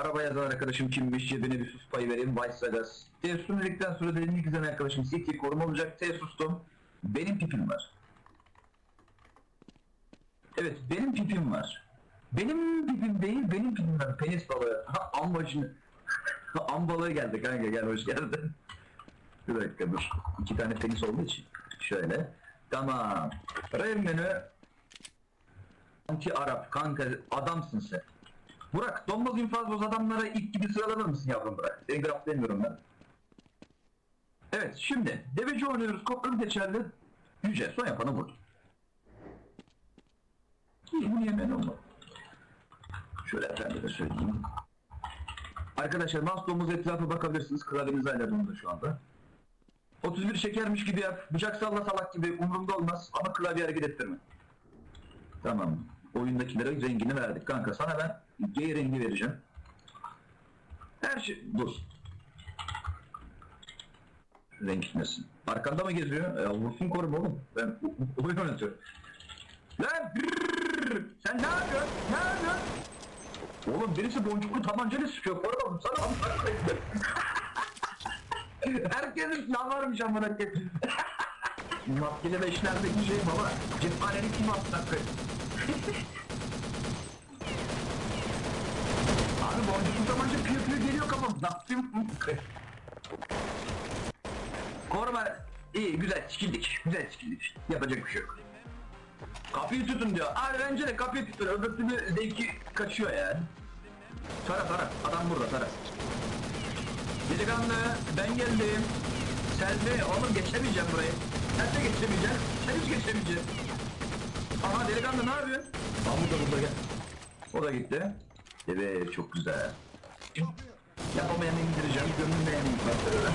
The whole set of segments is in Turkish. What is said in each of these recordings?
Araba yazan arkadaşım kimmiş cebine bir sus payı vereyim Vice Sagas. Teessüsünü dedikten sonra derinlik izleyen arkadaşım City koruma olacak Teessus'tum. Benim pipim var. Evet benim pipim var. Benim pipim değil benim pipim var. Penis balığı. Ha ambacını. Am balığı geldi kanka gel hoş geldin. Bir dakika dur. İki tane penis olduğu için. Şöyle. Tamam. Rev menü. Anti Arap kanka adamsın sen. Burak donmaz infazboz adamlara ilk gibi sıralanır mısın yavrum Burak? Seni graflayamıyorum ben. Evet şimdi deveci oynuyoruz. Koprum geçerli. Yüce son yapanı vur. İyi bunu yemen olma. Şöyle efendime söyleyeyim. Arkadaşlar mouse domuz etrafı bakabilirsiniz. Klavyeniz hala dondu şu anda. 31 şekermiş gibi yap. Bıçak salla salak gibi umurumda olmaz ama klavye hareket ettirme. Tamam. Oyundakilere rengini verdik. Kanka sana ben G rengi vereceğim. Her şey... Dur. Renk gitmesin. Arkanda mı geziyor? E, vursun koruma oğlum. Ben oyun oynatıyorum. Lan! brrrr! Sen ne yapıyorsun? Ne yapıyorsun? Oğlum birisi boncuklu tabancayla sıkıyor. Koruma sana. Herkesin silah varmış amına koyayım. Maskeli beşlerdeki şey baba. Cephaneli kim koyayım? Abi boncuklu tabanca piyo piyo geliyor kafam. Ne yapayım? Koruma. İyi güzel sikildik. Güzel sikildik. Yapacak bir şey yok. Kapıyı tutun diyor. Abi bence de kapıyı tutun. Öbür türlü zevki kaçıyor yani. Tara tara. Adam burada tara. Delikanlı ben geldim. Selvi oğlum geçemeyeceğim burayı. Sen de geçemeyeceksin. Sen hiç geçemeyeceksin. Aha delikanlı ne yapıyorsun? Mahmut da burada gel. O da gitti. Evet çok güzel. Yapamayanı indireceğim. Gönlünmeyen indireceğim.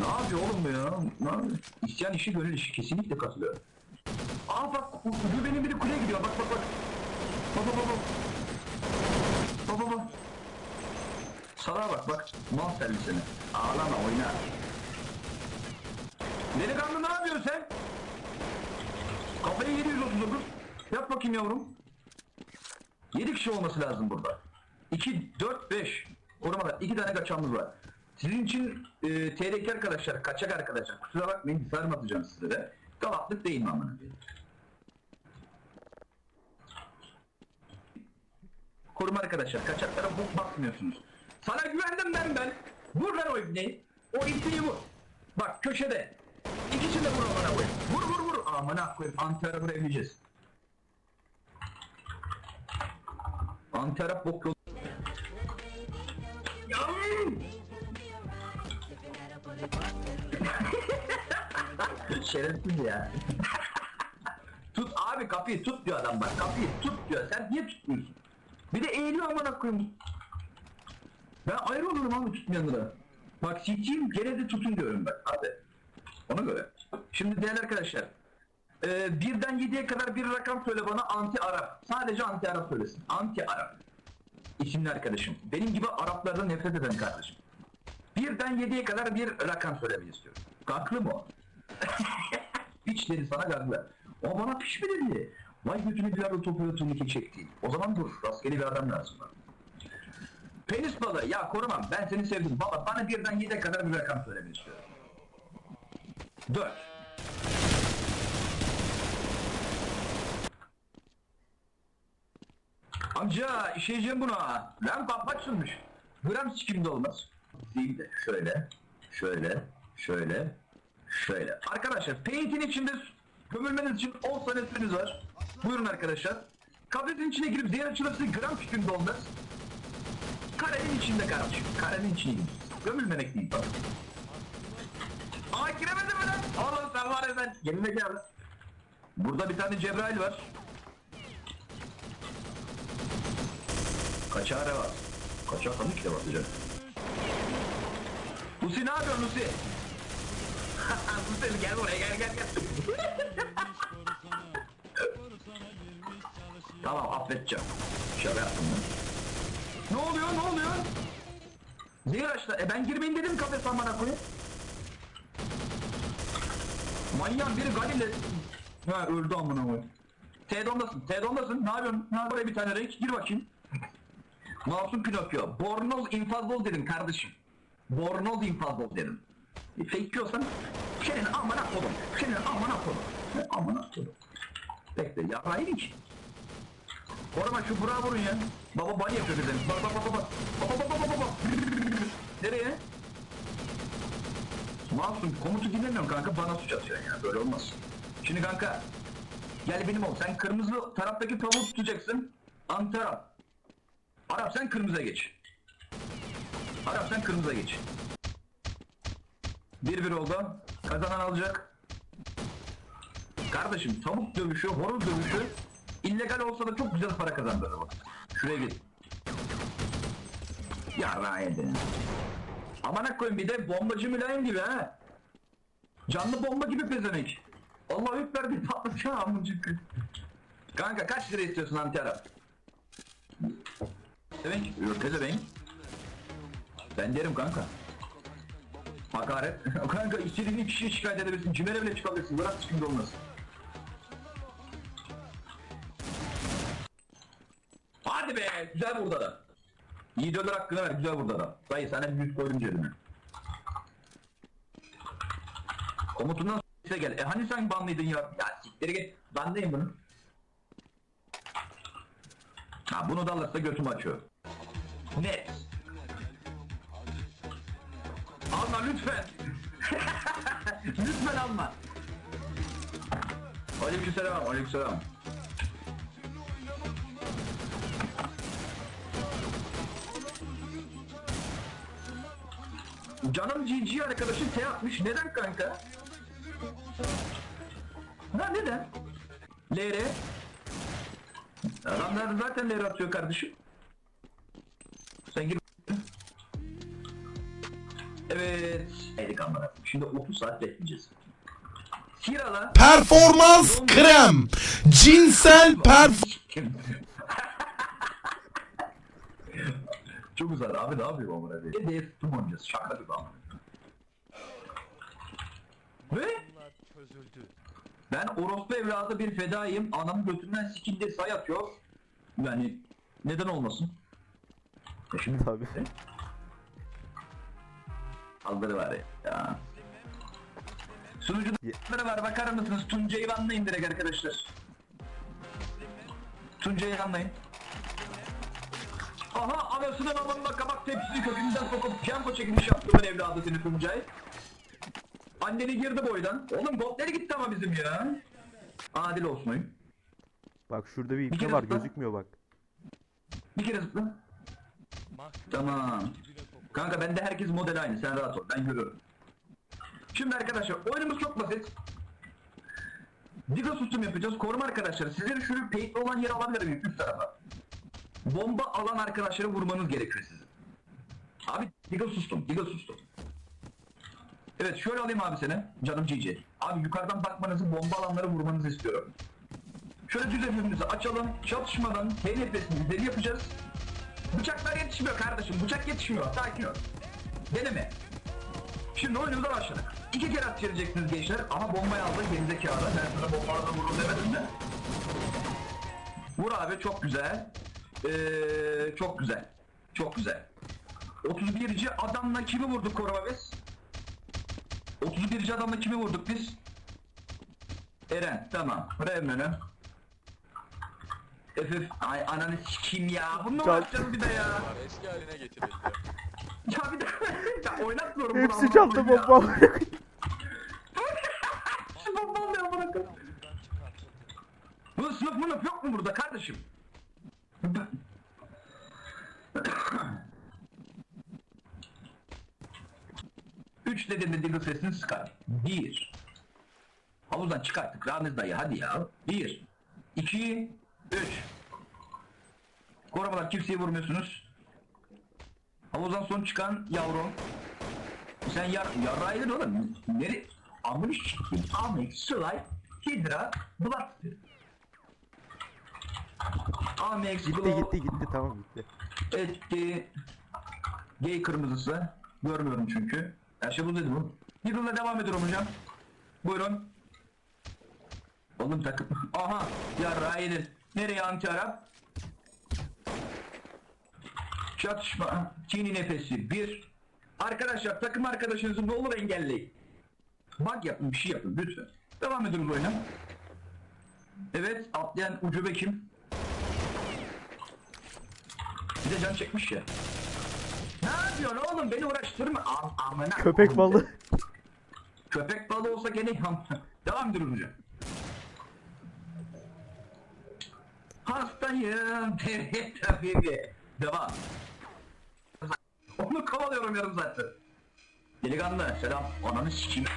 Ne yapıyor oğlum bu ya? Ne yapıyor? İsyan işi gönül işi kesinlikle katılıyor. Aa bak bu, benim biri kuleye gidiyor bak bak bak. Bak bak bak bak. Bak bak. Salağa bak bak. Mal servisine. Ağlama oyna. Delikanlı ne yapıyorsun sen? Kafayı 739. Yap bakayım yavrum. 7 kişi olması lazım burada. 2, 4, 5. Korumalar. 2 tane kaçağımız var. Sizin için e, TRK arkadaşlar, kaçak arkadaşlar. Kusura bakmayın sarmatacağım size de. Galatlık değil mi amına? Koruma arkadaşlar. Kaçaklara bok bakmıyorsunuz. Sana güvendim ben ben. Vur lan o ibneyi. O ibneyi vur. Bak köşede. İkisini de vur amına koyayım. Vur vur vur. Amına koyayım. Antara vurabileceğiz. Antara bok yolu. Şerefsiz ya. tut abi kapıyı tut diyor adam bak. Kapıyı tut diyor. Sen niye tutmuyorsun? Bir de eğiliyor amına koyayım. Ben ayrı olurum abi tutmayanlara. Bak sikiyim gene de tutun diyorum ben. Hadi. Ona göre. Şimdi değerli arkadaşlar. E, birden yediye kadar bir rakam söyle bana anti Arap. Sadece anti Arap söylesin. Anti Arap. İsimli arkadaşım. Benim gibi Araplardan nefret eden kardeşim. Birden yediye kadar bir rakam söylemeyi istiyorum. Gaklı mı o? Hiç dedi sana gaklı. O bana piş mi dedi? Vay götünü bir arada topuğu turnike çekti. O zaman dur. Rastgele bir adam lazım bana. Penis balığı. Ya korumam. Ben seni sevdim. Baba bana birden yediye kadar bir rakam söylemeyi istiyorum. Dört. Amca işeyeceğim buna. Lan kapat açılmış. Gram sikimde olmaz. Değil de şöyle, şöyle, şöyle, şöyle. Arkadaşlar paint'in içinde gömülmeniz için 10 saniye süreniz var. Buyurun arkadaşlar. Kafesin içine girip ziyan açılırsa gram sikimde olmaz. Karenin içinde kardeşim. Karenin içine gir. Gömülmemek değil bak. Aa giremedim mi lan? Oğlum sen var ya sen. Yerine gel. Burada bir tane Cebrail var. Kaçağı var. Kaçağı tabii ki de bakacak. Lucy ne yapıyorsun Lucy? Lucy gel buraya gel gel gel. tamam affedeceğim. Şaka yaptım ben. Ne oluyor ne oluyor? Zehir açtı. E ben girmeyin dedim kafes amına koyayım. Manyan biri Galile... Ha öldü amına koyayım. T-Don'dasın. T-Don'dasın. Ne yapıyorsun? Ne yapıyorsun? Buraya bir tane renk. Gir bakayım. Masum Pinokyo. Bornoz infazol dedim kardeşim. Bornoz infazol dedim. E, fake'iyorsan senin amına kodum. Senin amına kodum. Ne amına kodum. Bekle ya hayır ki. Orama şu bura vurun ya. Baba bani yapıyor birden. Bak bak bak bak. Bak bak bak bak bak. Nereye? Masum komutu dinlemiyorum kanka bana suç atıyorsun ya böyle olmaz. Şimdi kanka gel benim ol sen kırmızı taraftaki tavuğu tutacaksın. Antarap. Arap sen kırmızıya geç. Arap sen kırmızıya geç. 1-1 oldu. Kazanan alacak. Kardeşim tavuk dövüşü, horoz dövüşü illegal olsa da çok güzel para kazandırır bak. Şuraya git. Ya Rayedin. Amına koyayım bir de bombacı mülayim gibi ha. Canlı bomba gibi pezemek. Allah ekber bir patlatıyor amıcık. Kanka kaç lira istiyorsun anti Arap? Pezevenk, yok pezevenk. Ben derim kanka. Hakaret. kanka istediğin kişiye şikayet edebilirsin. Cimere bile çıkabilirsin. Bırak sıkıntı olmaz. Hadi be! Güzel burada da. Yiğit Önder hakkını ver. Güzel burada da. Dayı sana bir yüz koydum cebime. Komutundan size gel. E hani sen banlıydın ya? Ya siktir git. Banlayayım bunu. Ha bunu da alırsa götümü açıyor. Net. Alma lütfen. lütfen alma. Aleykümselam, aleykümselam. Canım GG arkadaşın T atmış. Neden kanka? Ha neden? LR. Adamlar zaten LR atıyor kardeşim. Sen gir. Evet. Haydi kamera. Şimdi 30 saat bekleyeceğiz. Kirala. Performans krem. Cinsel perf... Çok uzar abi ne yapıyor amına koyayım? Ne tutum oynayacağız şaka gibi amına. Ve ben orospu evladı bir fedayım. Anamın götünden sikildi say atıyor. Yani neden olmasın? Şimdi Tabii. Kaldırı var ya. Sunucuda var bakar mısınız? Tuncay'ı anlayın direkt arkadaşlar. Tuncay'ı anlayın. Aha anasının amanına kabak tepsisi kökünden sokup piyango çekilmiş yaptığımın evladı seni Tuncay. Anneni girdi boydan. Oğlum botları gitti ama bizim ya. Adil olsun oyun. Bak şurada bir Bir ipne kere var zıpla. gözükmüyor bak. Bir kere zıpla. Tamam. Kanka bende herkes model aynı sen rahat ol ben görüyorum. Şimdi arkadaşlar oyunumuz çok basit. Diga sustum yapacağız. Koruma arkadaşlar. Sizlerin şu peyitli olan yeri alabilir miyim üst tarafa? Bomba alan arkadaşları vurmanız gerekiyor sizin. Abi diga sustum. Diga sustum. Evet şöyle alayım abi seni. Canım GG. Abi yukarıdan bakmanızı bomba alanları vurmanızı istiyorum. Şöyle düz açalım. Çatışmadan TNF'sini deli yapacağız. Bıçaklar yetişmiyor kardeşim. Bıçak yetişmiyor. Sakin ol. Deneme. Şimdi oyunumuza başladık. İki kere at çevireceksiniz gençler. Aha bombayı aldı gerizekalı. Ben sana bombalarla vurun demedim mi? Vur abi çok güzel. Ee, çok güzel. Çok güzel. 31. adamla kimi vurduk koruma biz? 31. adamla kimi vurduk biz? Eren tamam. Revmen'e. Efif ay ananı sikeyim ya. Bunu mu Can- açacağız bir de ya? var eski haline getirildi. Ya bir de ya oynatmıyorum bunu Hepsi amına çaldı koyayım ya. bomba. Şu bomba ne amına koyayım? Bu sınıf mınıf yok mu burada kardeşim? Üç dediğinde diggle sesini sıkar. Bir. Havuzdan çıkarttık Ramiz dayı hadi ya. Bir. iki, Üç. Korumalar kimseyi vurmuyorsunuz. Havuzdan son çıkan yavrum. Sen yar yarraydın oğlum. Neri? Amını sikeyim. Amik, Slay, Hydra, Bloodstream. Amex, gitti Glow, gitti gitti tamam gitti. etti. Gay kırmızısı. Görmüyorum çünkü. Her şey bu dedi bu. Yıkılma devam ediyorum hocam. Buyurun. Oğlum takım. Aha. Ya Raid'in. Nereye anti Arap? Çatışma. Çiğni nefesi. Bir. Arkadaşlar takım arkadaşınızı ne olur engelleyin. Bak yapın bir şey yapın lütfen. Devam ediyoruz oyuna. Evet atlayan ucube kim? Bir de can çekmiş ya. Ne yapıyorsun oğlum beni uğraştırma. Am amına. Köpek balığı. Köpek balığı olsa gene. Devam ediyoruz hocam. Hastayım. Tabii. Devam. Kovalıyorum yarım saattir. Delikanlı selam. Ananı sikeyim.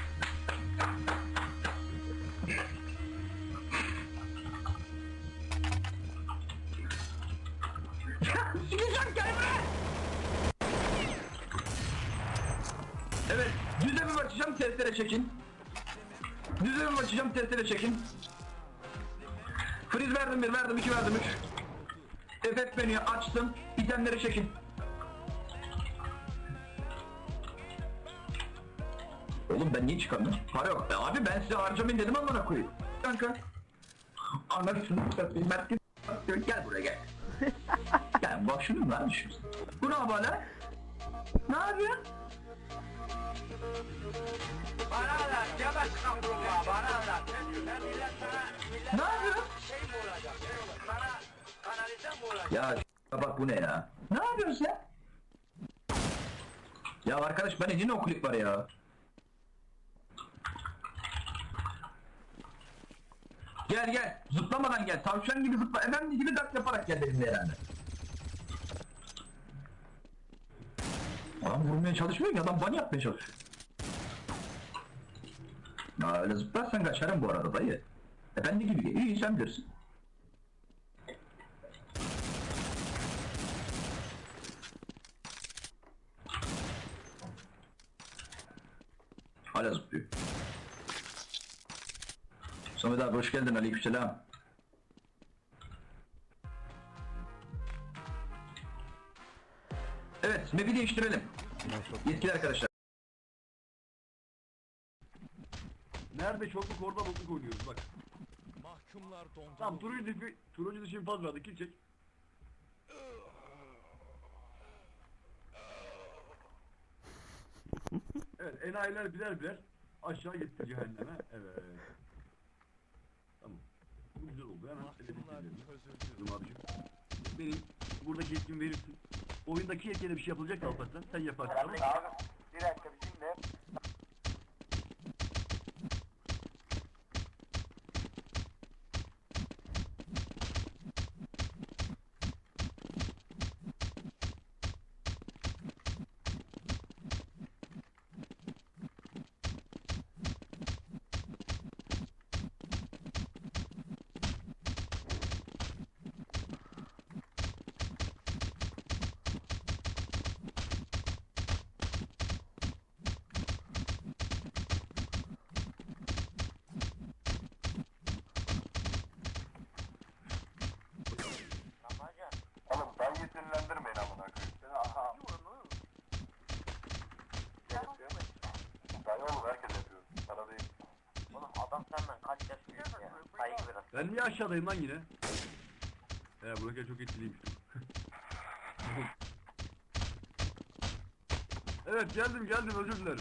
Sikeceğim buraya. Evet, düze bir açacağım, testere çekin. Düze bir açacağım, testere çekin. Freeze verdim bir, verdim iki, verdim üç. Efekt menüyü açtım, itemleri çekin. Oğlum ben niye çıkamıyorum? Para yok. E abi ben size harcamayın dedim amına koyayım. Kanka. Anasını satayım. Mert'in gel buraya gel. gel bak şunu lan şu? Bu ne yapıyor lan? Ne yapıyor? Bana anlat, Cemal Kavrullah, bana anlat. Millet sana, millet Ne yapıyor? şey mi olacak, şey olacak, sana kanalize mi olacak? Ya bak bu ne ya? Ne yapıyorsun sen? Ya arkadaş ben yine o klip var ya. Gel gel zıplamadan gel tavşan gibi zıpla efendi gibi dak yaparak gel benimle herhalde. Adam vurmaya çalışmıyor ki adam ban yapmaya çalışıyor. Ya öyle zıplarsan kaçarım bu arada dayı. Efendi gibi iyi sen bilirsin. Samet abi hoş geldin aleykümselam. Evet, map'i değiştirelim. Yetkili arkadaşlar. Nerede çokluk orada bokluk oynuyoruz bak. Mahkumlar dondu. Tamam turuncu dışı, turuncu dışı infaz verdi kill çek. evet enayiler birer birer aşağı gitti cehenneme. Evet. Güzel oldu. Hemen Mahkumlar abicim. Benim buradaki yetkimi verirsin. Oyundaki yetkine bir şey yapılacak da Alparslan. Sen yaparsın tamam mı? Abi, bir dakika, şimdi Oğlum dayıyı sinirlendirmeyin amına koyayım. Seni aha. Dayı oğlum herkes yapıyor. Para değil. Oğlum adam senden kaç yaş büyük ya. Saygı biraz. Ben niye aşağıdayım lan yine? He burası çok etkiliymiş. evet geldim geldim özür dilerim.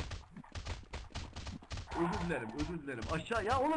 Özür dilerim özür dilerim. Aşağı ya oğlum